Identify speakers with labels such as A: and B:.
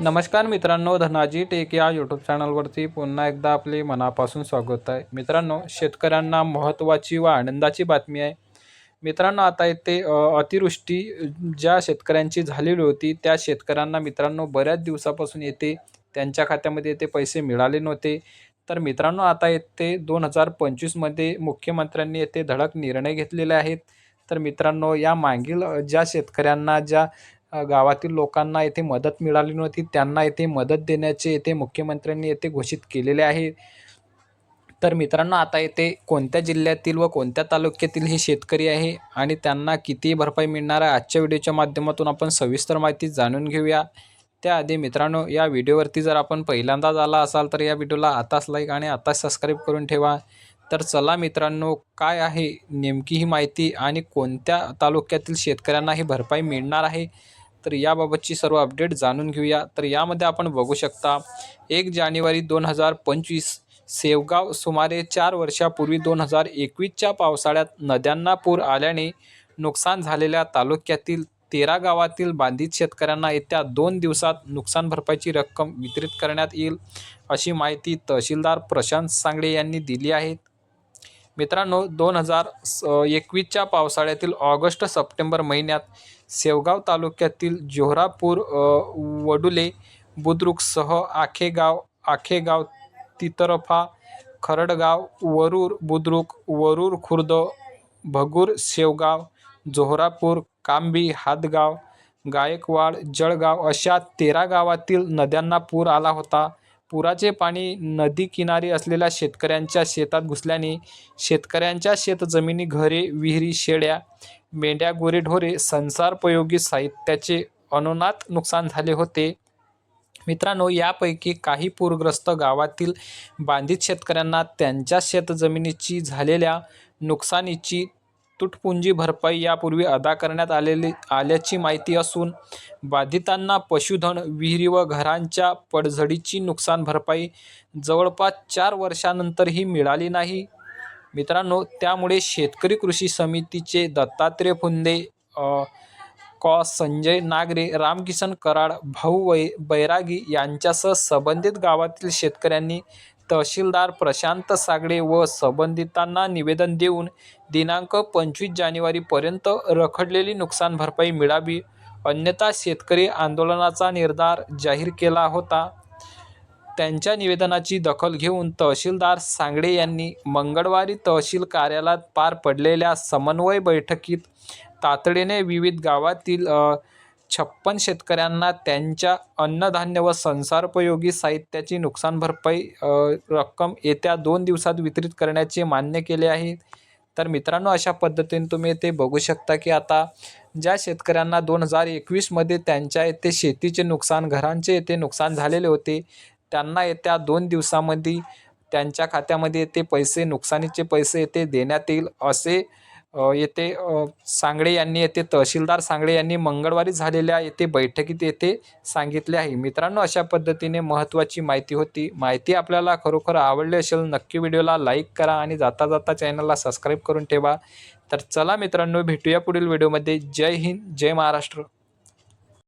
A: नमस्कार मित्रांनो धनाजी टेक या यूट्यूब चॅनलवरती पुन्हा एकदा आपले मनापासून स्वागत आहे. मित्रांनो शेतकऱ्यांना महत्त्वाची व आनंदाची बातमी आहे. मित्रांनो आता येते अतिवृष्टी ज्या शेतकऱ्यांची झालेली होती त्या शेतकऱ्यांना मित्रांनो बऱ्याच दिवसापासून येते त्यांच्या खात्यामध्ये येते पैसे मिळाले नव्हते. तर मित्रांनो आता येते दोन हजार पंचवीसमध्ये मुख्यमंत्र्यांनी येथे धडक निर्णय घेतलेले आहेत. तर मित्रांनो या मागील ज्या शेतकऱ्यांना ज्या गावातील लोकांना येथे मदत मिळाली नव्हती. त्यांना येथे मदत देण्याचे येथे मुख्यमंत्र्यांनी येथे घोषित केलेले आहे. तर मित्रांनो आता येथे कोणत्या जिल्ह्यातील व कोणत्या तालुक्यातील हे शेतकरी आहे आणि त्यांना किती भरपाई मिळणार आहे आजच्या व्हिडिओच्या माध्यमातून आपण सविस्तर माहिती जाणून घेऊया. त्याआधी मित्रांनो या व्हिडिओवरती जर आपण पहिल्यांदाच आला असाल तर या व्हिडिओला आताच लाईक आणि आताच सबस्क्राईब करून ठेवा. तर चला मित्रांनो काय आहे नेमकी ही माहिती आणि कोणत्या तालुक्यातील शेतकऱ्यांना ही भरपाई मिळणार आहे? तर याबाबतची सर्व अपडेट जाणून घेऊया. तर यामध्ये आपण बघू शकता एक जानेवारी दोन हजार पंचवीस सेवगाव सुमारे चार वर्षापूर्वी दोन हजार एकवीसच्या पावसाळ्यात नद्यांना पूर आल्याने नुकसान झालेल्या तालुक्यातील तेरा गावातील बाधित शेतकऱ्यांना येत्या दोन दिवसात नुकसान भरपाईची रक्कम वितरित करण्यात येईल अशी माहिती तहसीलदार प्रशांत सांगडे यांनी दिली आहे. मित्रांनो दोन हजार एकवीसच्या पावसाळ्यातील ऑगस्ट सप्टेंबर महिन्यात सेवगाव तालुक्यातील जोहरापूर वडुले बुद्रुकसह आखेगाव आखेगाव तितरफा खरडगाव वरूर बुद्रुक वरूर खुर्द भगूर शेवगाव जोहरापूर कांबी हातगाव गायकवाड जळगाव अशा तेरा गावातील नद्यांना पूर आला होता. पुराचे पाणी नदी किनारी असलेल्या शेतकऱ्यांच्या शेतात घुसल्याने शेतकऱ्यांच्या शेतजमिनी घरे विहिरी शेळ्या मेंढ्या गुरेढोरे संसारपयोगी साहित्याचे अनुनात नुकसान झाले होते. मित्रांनो यापैकी काही पूरग्रस्त गावातील बांधित शेतकऱ्यांना त्यांच्या शेतजमिनीची झालेल्या नुकसानीची तुटपुंजी भरपाई यापूर्वी अदा करण्यात आलेली आल्याची माहिती असून बाधितांना पशुधन विहिरी व घरांच्या पडझडीची नुकसान भरपाई जवळपास चार वर्षानंतरही मिळाली नाही. मित्रांनो त्यामुळे शेतकरी कृषी समितीचे दत्तात्रय फुंदे कॉ संजय नागरे रामकिसन कराड भाऊ वै बैरागी यांच्यासह संबंधित गावातील शेतकऱ्यांनी तहसीलदार प्रशांत सागडे व संबंधितांना निवेदन देऊन दिनांक पंचवीस जानेवारीपर्यंत रखडलेली नुकसान भरपाई मिळावी अन्यथा शेतकरी आंदोलनाचा निर्धार जाहीर केला होता. त्यांच्या निवेदनाची दखल घेऊन तहसीलदार सांगडे यांनी मंगळवारी तहसील कार्यालयात पार पडलेल्या समन्वय बैठकीत तातडीने विविध गावातील छप्पन शेतकऱ्यांना त्यांच्या अन्नधान्य व संसारोपयोगी साहित्याची नुकसान भरपाई रक्कम येत्या दोन दिवसात वितरित करण्याचे मान्य केले आहे. तर मित्रांनो अशा पद्धतीने तुम्ही ते बघू शकता की आता ज्या शेतकऱ्यांना दोन हजार एकवीसमध्ये त्यांच्या येथे शेतीचे नुकसान घरांचे येथे नुकसान झालेले होते त्यांना येत्या दोन दिवसामध्ये त्यांच्या खात्यामध्ये येते पैसे नुकसानीचे पैसे येते देण्यात येईल असे येथे सांगळे यांनी येथे तहसीलदार सांगळे यांनी मंगळवारी झालेल्या येथे बैठकीत येथे सांगितले आहे. मित्रांनो अशा पद्धतीने महत्त्वाची माहिती होती. माहिती आपल्याला खरोखर आवडली असेल नक्की व्हिडिओला लाईक करा आणि जाता जाता चॅनलला सबस्क्राईब करून ठेवा. तर चला मित्रांनो भेटूया पुढील व्हिडिओमध्ये. जय हिंद जय महाराष्ट्र.